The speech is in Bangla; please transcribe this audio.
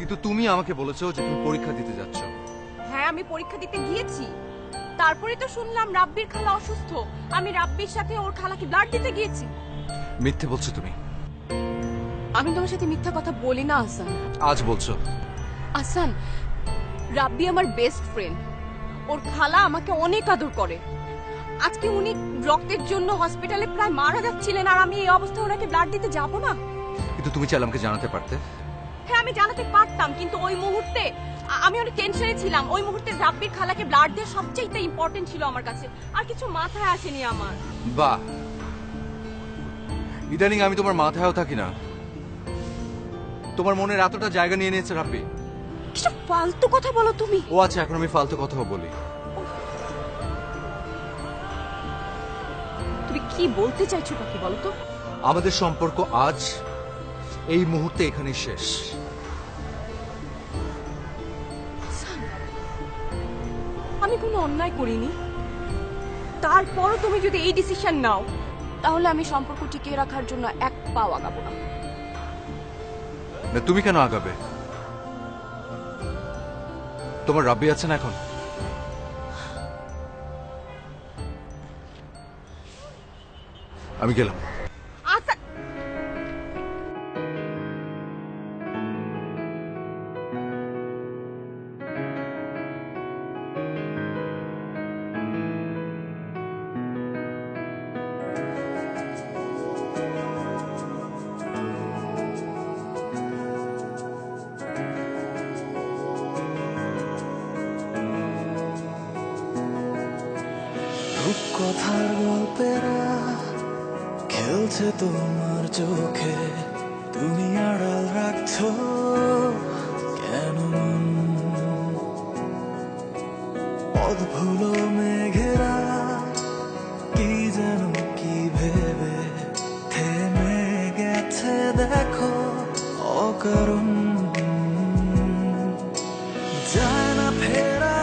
কিন্তু তুমি আমাকে বলেছ যে তুমি পরীক্ষা দিতে যাচ্ছ। হ্যাঁ আমি পরীক্ষা দিতে গিয়েছি। তারপরে তো শুনলাম রাব্বির খালা অসুস্থ। আমি রাব্বির সাথে ওর খালাকে ব্লাড দিতে গিয়েছি। মিথ্যে বলছো তুমি। আমি তোমার সাথে মিথ্যা কথা বলি না আসান। আজ বলছো। আসান রাব্বি আমার বেস্ট ফ্রেন্ড ওর খালা আমাকে অনেক আদর করে। আজকে উনি রক্তের জন্য হসপিটালে প্রায় মারা যাচ্ছিলেন আর আমি এই অবস্থায় ওনাকে ব্লাড দিতে যাব না। কিন্তু তুমি চাইলে আমাকে জানাতে পারতে। হ্যাঁ আমি জানাতে পারতাম কিন্তু ওই মুহূর্তে আমি অনেক টেনশনে ছিলাম। ওই মুহূর্তে রাব্বির খালাকে ব্লাড দেওয়া সবচেয়ে ইম্পর্টেন্ট ছিল আমার কাছে। আর কিছু মাথায় আসেনি আমার। বাহ। ইদানিং আমি তোমার মাথায়ও থাকি না। তোমার মনের এতটা জায়গা নিয়ে নিয়েছে রাব্বি। কিছু ফালতু কথা বলো তুমি? ও আচ্ছা এখন আমি ফালতু কথাও বলি। তুমি কি বলতে চাইছো কাকি বলো তো? আমাদের সম্পর্ক আজ এই মুহূর্তে এখানেই শেষ। আমি কোনো অন্যায় করিনি। তারপরও তুমি যদি এই ডিসিশন নাও, তাহলে আমি সম্পর্ক টিকিয়ে রাখার জন্য এক পাও আগাবো না, তুমি কেন আগাবে? তোমার রাব্বি আছে না এখন? আমি গেলাম। রূপকথার গল্পেরা খেলছে তোমার চোখে তুমি আড়াল রাখছো কেন? অদ্ভুত মেঘেরা কি যেন কি ভেবে থেমে গেছে দেখো অকারণ যায় না ফেরা